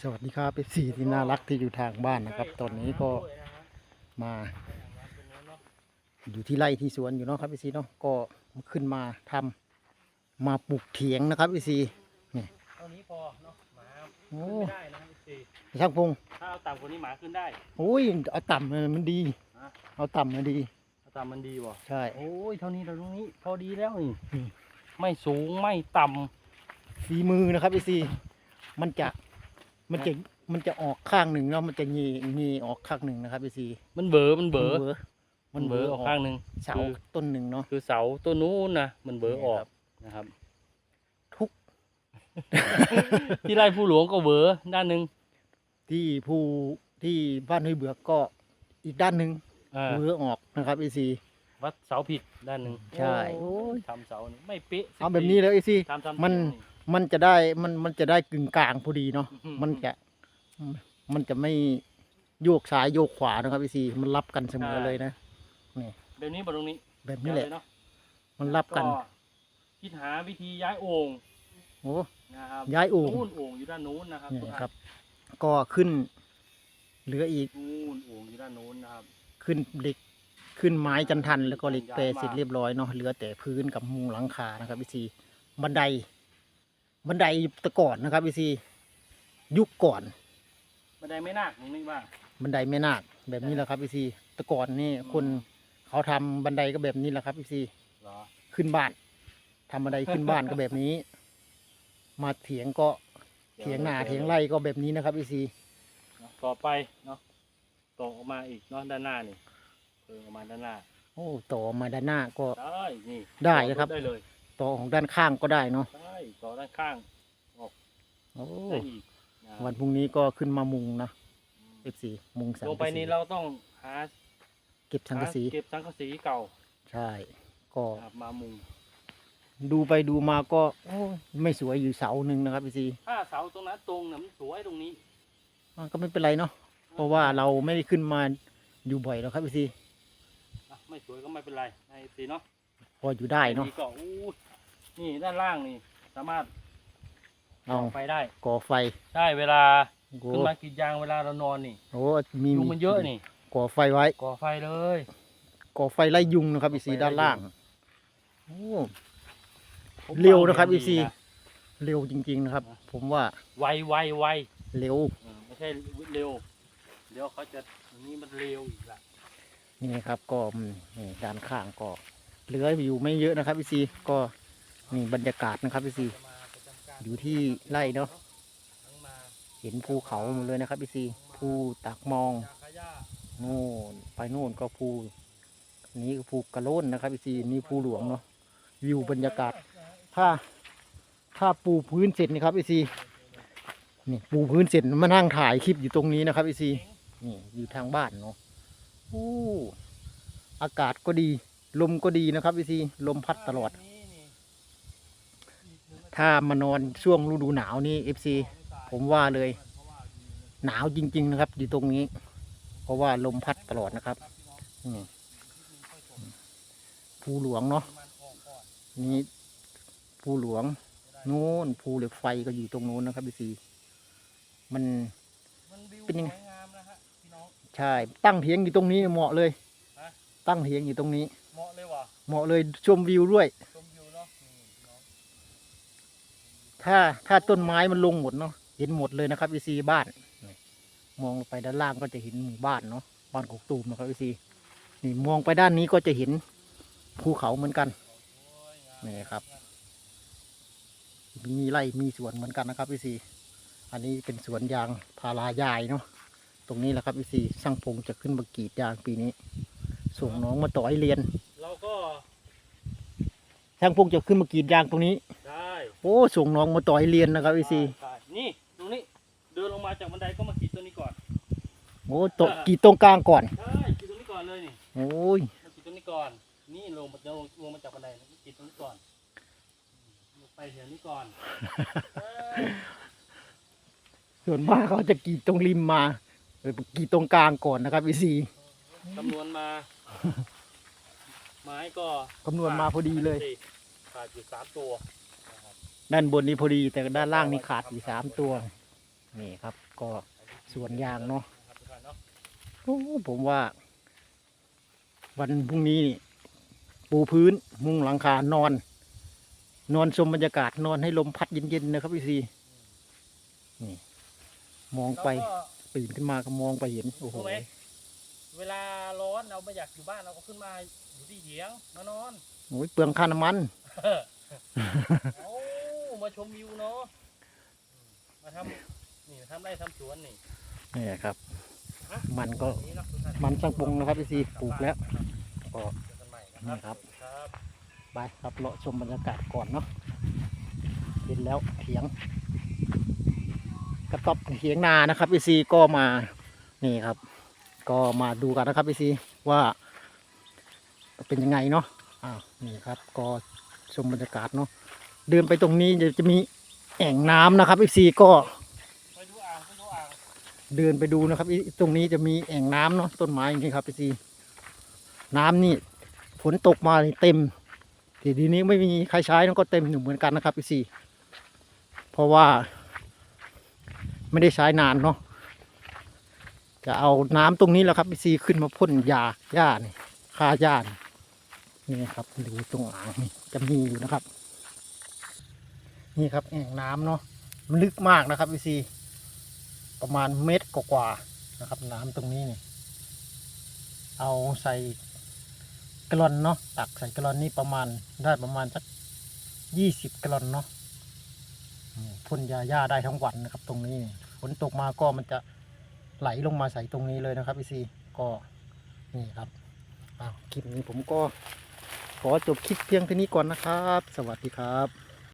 สวัสดีครับเป็นสีที่น่ารักที่อยู่ทางบ้านนะครับ ตอนนี้ก็มา อยู่ที่ไร่ที่สวนอยู่เนาะครับพี่ซีเนาะก็ขึ้นมาทำมาปลูกเถียงนะครับพี่ซีเท่านี้พอเนาะหมาโอ้ขึ้นไม่ได้นะครับพี่ช่างพงถ้าเอาต่ำกว่านี้หมาขึ้นได้โอ้ยเอาต่ำเลยมันดีฮะเอาต่ำมันดีเอาต่ำมันดีบ่ใช่โอ้ยเท่านี้เราตรงนี้พอดีแล้วนี่อืมไม่สูงไม่ต่ฝีมือนะครับพี่ซีมันจะ มันจะมันจะออกข้างหนึ่งเนาะมันจะงีงีออกข้างหนึ่งนะครับพี่ซีำมันเบอมันเบอมันมันเบอออกข้างหนึ่งเสาต้นหนึ่งเนาะคือเสาตัวนู้นนะมันเบอออกนี่ครับนะครับ ทุก ที่ไร่ผู้หลวงก็เบอด้านหนึ่งที่ผู้ที่บ้านห้วยเบือกก็อีกด้านหนึ่งอ่าเบือออกนะครับไอซีวัดเสาผิดด้านหนึ่งใช่โอ้ยทำเสานี่ไม่เป๊ะสักเอาแบบนี้แล้วไอซีทำทำมัน มันจะได้มันมันจะได้กึ่งกลางพอดีเนาะอืม มันจะ มันจะไม่โยกซ้ายโยกขวานะครับไอซีมันรับกันเสมอเลยนะ แบบนี้บนตรงนี้แบบนี้แหละ เดี๋ยวเนาะมันรับกัน คิดหาวิธีย้ายโอ่งโอ้ นะครับย้ายโอ่ง นู่นโอ่งอยู่ด้านนู้นนะครับเนี่ยครับ ก็ขึ้น เหลืออีกนู่นโอ่งอยู่ด้านนู้นนะครับ ขึ้นเหล็กขึ้นไม้จันทัน แล้วก็เหล็กแปรเสร็จเรียบร้อยเนาะเหลือแต่พื้นกับมุงหลังคานะครับพี่ซีบันได บันไดแตะก่อนนะครับพี่ซียุคก่อน บันไดไม่นาคตรงนี้บ้างบันไดไม่นาคแบบนี้แหละครับพี่ซีแตะก่อนนี่คนเขาทำบันไดก็แบบนี้แหละครับพี่ซีเหรอขึ้นบ้านทำบันไดขึ้นบ้านก็แบบนี้ มาเถียงก็เถียงหน้าเถียงไร่ก็แบบนี้นะครับพี่ซีเนาะต่อไปเนาะต่อออกมาอีกเนาะด้านหน้านี่เออออกมาด้านหน้า โอ้ต่อมาด้านหน้าก็ได้นี่ได้นะครับต่อได้เลยต่อของด้านข้างก็ได้เนาะได้ ต่อด้านข้างโอ้ได้อีกนะครับวันพรุ่งนี้ก็ขึ้นมามุงนะเอฟซีมุงสังลงกะไปสีนี่เราต้องหาเก็บสังกะสีหาเก็บสังกะสีเก่าใช่ ก็นะครับมามุง ดูไปดูมาก็โอ้ไม่สวยอยู่เสาหนึ่งนะครับพี่ซีถ้าเสาตรงนั้นตรงเนี่ยมันสวยตรงนี้อะก็ไม่เป็นไรเนาะเพราะว่าเราไม่ได้ขึ้นมาอยู่บ่อยแล้วครับพี่ซีอะไม่สวยก็ไม่เป็นไรไอ้สีเนาะพออยู่ได้เนาะ ก็อู้นี่ด้านล่างนี่ สามารถ เอาส่องไฟได้ ก่อไฟใช่เวลาโอ้ขึ้นมากรีดยางเวลาเรานอนนี่โหมียุงมันเยอะนี่ ก่อไฟไว้ ก่อไฟเลย ก่อไฟไล่ยุงนะครับพี่ซีก่อไฟไล่ยุงด้านล่างโอ้ผมเร็วนะครับว่าพี่ซีดีนะเร็วจริง ๆนะครับ ผมว่า ไวไวไวเร็วเออไม่ใช่เร็วเดี๋ยวเขาจะอันนี้มันเร็วอีกละนี่ครับก็อืมนี่ด้านข้างก็เหลืออยู่ไม่เยอะนะครับพี่ซีก็นี่บรรยากาศนะครับพี่ซี อยู่ที่ไร่เนาะเห็นภูเขาหมดเลยนะครับพี่ซีภูตากมองโน่นไปโน่นก็ภูนี้ก็ภูกระโล้นนะครับพี่ซีนี่ภูหลวงเนาะวิวบรรยากาศ ถ้าถ้าปูพื้นเสร็จนี่ครับพี่ซีนี่ปูพื้นเสร็จมานั่งถ่ายคลิปอยู่ตรงนี้นะครับพี่ซีนี่อยู่ทางบ้านเนาะโอ้อากาศก็ดี ลมก็ดีนะครับพี่ซีลมพัดตลอด ถ้ามานอนช่วงฤดูหนาวนี่เอฟซีผมว่าเลย หนาวจริง ๆ นะครับ อยู่ตรงนี้ เพราะว่าลมพัดตลอดนะครับนี่ภูหลวงเนาะนี่ภูหลวงนู้นภูเหล็กไฟก็อยู่ตรงนู้นนะครับพี่ซีมันมันวิวเป็นยังไงสวยงามนะฮะพี่น้องใช่ ตั้งเถียงอยู่ตรงนี้เหมาะเลยฮะตั้งเถียงอยู่ตรงนี้ เหมาะเลยว่ะเหมาะเลยชมวิวด้วย ชมวิวเนาะนี่พี่น้อง ถ้าถ้าต้นไม้มันลงหมดเนาะเห็นหมดเลยนะครับพี่ซีบ้านนี่มองลงไปด้านล่างก็จะเห็นหมู่บ้านเนาะบ้านกกตูมนะครับพี่ซีนี่มองไปด้านนี้ก็จะเห็นภูเขาเหมือนกันโอ้ยงามนี่ครับ มีไร่มีสวนเหมือนกันนะครับพี่ซีอันนี้เป็นสวนยางพารายายเนาะตรงนี้แหละครับพี่ซีช่างพงจะขึ้นมากรีดยางปีนี้ ส่งน้องมาต่อให้เรียนเราก็ช่างพงจะขึ้นมากรีดยางตรงนี้ได้ โอ้ส่งน้องมาต่อให้เรียนนะครับพี่ซีได้นี่ตรงนี้เดินลงมาจากบันไดก็มาขีดตัวนี้ก่อนโอ้ตกกรีดตรงกลางก่อน ใช่ขีดตัวนี้ก่อนเลยนี่โอ้ยมาขีดตัวนี้ก่อน นี่ลงมาลงลงมาจากบันไดนะขีดตัวนี้ก่อนลงไปแถวนี้ก่อนเอ้ยส่วนมากเขาจะกรีดตรงริมมาเออกรีดตรงกลางก่อนนะครับพี่ซีคำนวณมา ไม้ก็คำนวณมาพอดีเลยขาดอยู่สามตัวนะครับ ด้านบนนี้พอดีแต่ด้านล่างนี่ขาดอยู่สามตัว นี่ครับ ก็สวนยางเนาะครับทุกท่านเนาะโอ้ผมว่า วันพรุ่งนี้นี่ปูพื้นมุงหลังคานอน นอนชมบรรยากาศนอนให้ลมพัดเย็นๆนะครับพี่ซีนี่มองไปเราก็ตื่นขึ้นมาก็มองไปเห็นโอ้โหรู้ไหมเวลาร้อนเราไม่อยากอยู่บ้านเราก็ขึ้นมาอยู่ที่เถียงมานอนโอ้ยเปลืองค่าน้ำมันเอามา ชมวิวเนาะอืมมาทำนี่ทำไร่ทำสวนนี่นี่ครับฮะมันก็นี่เนาะทุกท่านมันสังปงนะครับพี่ซีปลูกแล้วก็เจอกันใหม่นะนี่ครับครับไปครับเลาะชมบรรยากาศก่อนเนาะเห็นแล้วเถียง กระต๊อบเถียงนานะครับพี่ซีก็มานี่ครับ ก็มาดูกันนะครับพี่ซีว่า เป็นยังไงเนาะอ้าวนี่ครับ ก็ชมบรรยากาศเนาะ เดินไปตรงนี้จะจะมีแอ่งน้ำนะครับพี่ซีก็ไปดูอ่างไปดูอ่างเดินไปดูนะครับตรงนี้จะมีแอ่งน้ำเนาะต้นไม้อย่างนี้ครับพี่ซีน้ำนี่ฝนตกมาเต็มทีดีนี้ไม่มีใครใช้นก็เต็มอยู่เหมือนกันนะครับพี่ซีเพราะว่า ไม่ได้ใช้นานเนาะจะเอาน้ำตรงนี้แหละครับพี่ซีขึ้นมาพ่นยาหญ้านี่ฆ่าหญ้านี่นี่ครับดูตรงอ่างนี่จะมีอยู่นะครับ นี่ครับแอ่งน้ำเนาะมันลึกมากนะครับพี่ซีประมาณเมตรกว่าๆนะครับ น้ำตรงนี้นี่เอาใส่กะลอนเนาะตักใส่กะลอนนี่ประมาณได้ประมาณสักยี่สิบกะลอนเนาะพ่นยาหญ้าได้ทั้งวันนะครับ ตรงนี้ฝนตกมาก็มันจะไหลลงมาใส่ตรงนี้เลยนะครับพี่ซีก็นี่ครับคลิปนี้ผมก็ขอจบคลิปเพียงเท่านี้ก่อนนะครับ สวัสดีครับ